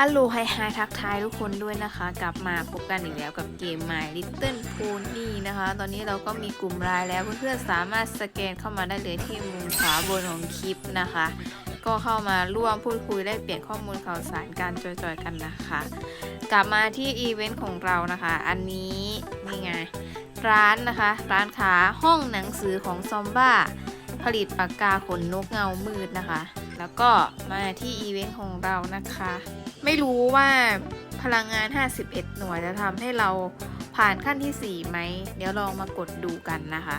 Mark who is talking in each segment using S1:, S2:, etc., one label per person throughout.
S1: อัลโลไฮไฮทักทายทุกคนด้วยนะคะ กลับมาพบกันอีกแล้วกับเกม My Little Pony นะคะ ตอนนี้เราก็มีกลุ่มรายแล้วเพื่อนๆสามารถสแกนเข้ามาได้เลยที่มุมขวาบนของคลิปนะคะ ก็เข้ามาร่วมพูดคุยแลกเปลี่ยนข้อมูลข่าวสารการจอยๆกันนะคะ กลับมาที่อีเวนต์ของเรานะคะ อันนี้นี่ไง ร้านนะคะ ร้านค้าห้องหนังสือของซอมบ้าผลิตปากกาขนนกเงามืดนะคะ แล้วก็มาที่อีเวนต์ของเรานะคะ ไม่รู้ว่าพลังงาน 51 หน่วยจะทำให้เราผ่านขั้นที่ 4 ไหม เดี๋ยวลองมากดดูกันนะคะ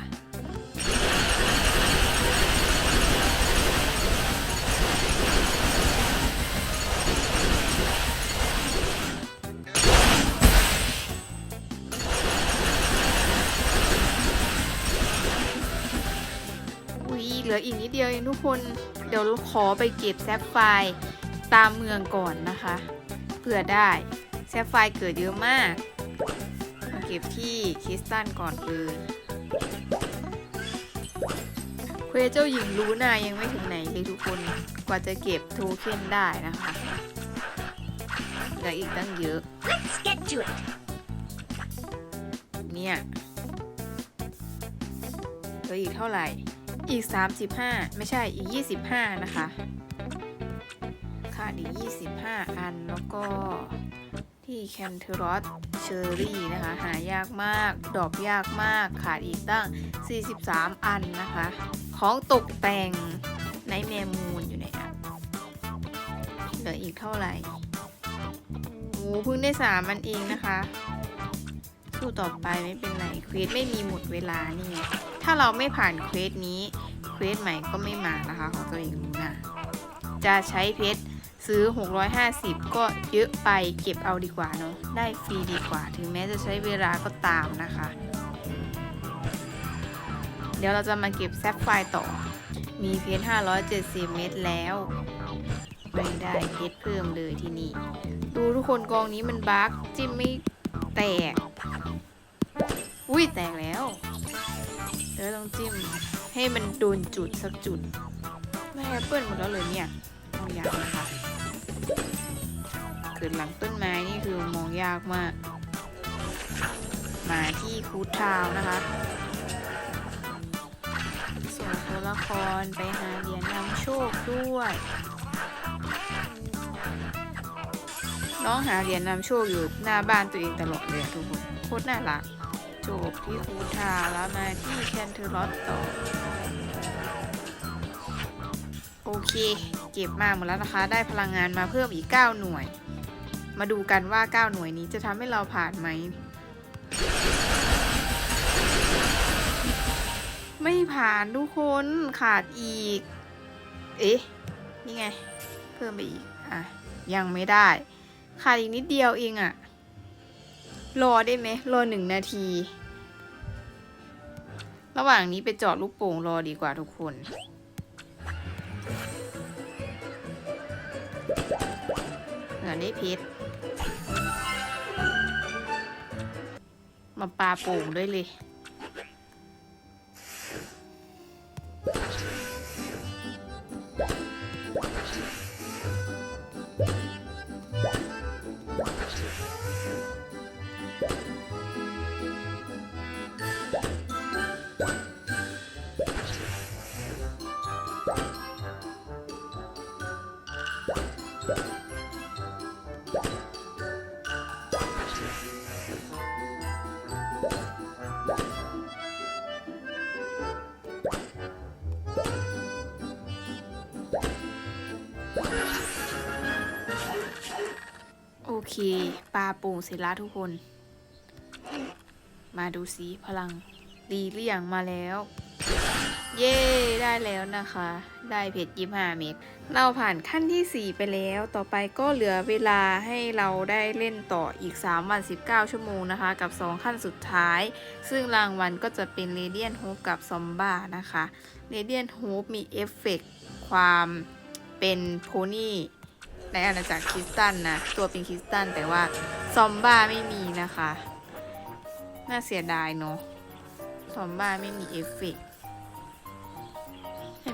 S1: อุ้ยเหลืออีกนิดเดียวเองทุกคน เดี๋ยวขอไปเก็บแซฟไฟ ตามเมืองก่อนนะคะเผื่อได้แซฟไฟร์เกิดเยอะมาก มาเก็บที่คริสตัลก่อนเลยเควสเจ้าหญิงรู้นายังไม่ถึงไหนเลยทุกคนกว่าจะเก็บโทเค็นได้นะคะเหลืออีกตั้งเยอะ
S2: Let's get to it.
S1: เนี่ยเหลืออีกเท่าไหร่ อีก 35 ไม่ใช่อีก 25 นะคะ ขาดอี25 อัน แล้วก็ที่แคนเทอรอสเชอรี่นะคะ หายากมาก ดอกยากมาก ขาดอีกตั้ง 43 อันนะคะ ของตกแต่งในแมมูนอยู่ไหนอะเหลืออีกเท่าไหร่โอ้เพิ่งได้3มันเองนะคะสู้ต่อไปไม่เป็นไรเควสไม่มีหมดเวลานี่ไงถ้าเราไม่ผ่านเควสนี้เควสใหม่ก็ไม่มานะคะของตัวเองนะจะใช้เพชร ซื้อ 650 ก็เยอะไปเก็บเอาดีกว่าเนาะได้ฟรีดีกว่า ถึงแม้จะใช้เวลาก็ตามนะคะ เดี๋ยวเราจะมาเก็บแซฟไฟร์ต่อ มีเพชร570 เม็ดแล้ว ไม่ได้เพชรเพิ่มเลยที่นี่ ดูทุกคนกองนี้มันบักจิ้มไม่แตก อุ้ยแตกแล้วเดี๋ยวต้องจิ้มให้มันโดนจุดสักจุด ไม่แอปเปิลหมดแล้วเลยเนี่ย องยากนะคะเกิดหลังต้นไม้นี่คือมองยากมาก มาที่คูทาวนะคะส่วนตัวละครไปหาเหรียญนำโชคด้วย น้องหาเหรียญนำโชคอยู่หน้าบ้านตัวเองตลอดเลยทุกคนโคตรน่ารักจบที่คูทาแล้วมาที่แคนเทอร์ลอตต่อ โอเค ก็บมาหมดแล้วนะคะ ได้พลังงานมาเพิ่มอีก 9 หน่วย มาดูกันว่า 9 หน่วยนี้จะทำให้เราผ่านไหม ไม่ผ่านทุกคนขาดอีก เอ๊ะ นี่ไง เพิ่มไปอีก อะ ยังไม่ได้ ขาดอีกนิดเดียวเองอะรอได้ไหมรอหนึ่งนาที ระหว่างนี้ไปจอดลูกโป่งรอดีกว่าทุกคน นี้พิษมาปลาโป่งด้วยเลย ปลาโป่งเสร็จแล้วทุกคน มาดูสิพลังดีหรือยังมาแล้ว เย้ได้แล้วนะคะ ได้เพชรยี่ห้าเม็ดเราผ่านขั้นที่ 4 ไปแล้ว ต่อไปก็เหลือเวลาให้เราได้เล่นต่ออีก3วัน19 ชั่วโมงนะคะ กับ 2 ขั้นสุดท้าย ซึ่งรางวัลก็จะเป็นเรเดียนโฮปกับซอมบ้านะคะเรเดียนโฮปมีเอฟเฟกความเป็นโพนี่ ในอาณาจักรคริสตันนะ ตัวเป็นคริสตันแต่ว่าซอมบ้าไม่มีนะคะ น่าเสียดายเนาะซอมบ้าไม่มีเอฟเฟกต์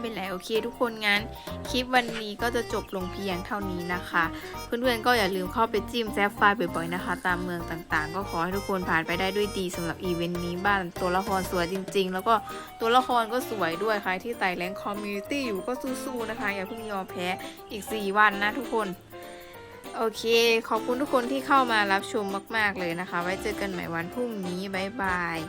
S1: ไปเป็นไรโอเคทุกคนงั้นคลิปวันนี้ก็จะจบลงเพียงเท่านี้นะคะ เพื่อนๆก็อย่าลืมเข้าไปจิ้มแซฟไฟบ่อยๆนะคะ ตามเมืองต่างๆ ก็ขอให้ทุกคนผ่านไปได้ด้วยดีสำหรับอีเวนต์นี้บ้านตัวละครสวยจริง ๆ แล้วก็ตัวละครก็สวยด้วยใครที่ไต่แรงคอมมูนิตี้อยู่ก็สู้ๆนะคะอย่าเพิ่งยอมแพ้อีก 4 วันนะทุกคนโอเค ขอบคุณทุกคนที่เข้ามารับชมมาก ๆ เลยนะคะ ไว้เจอกันใหม่วันพรุ่งนี้ บ๊ายบาย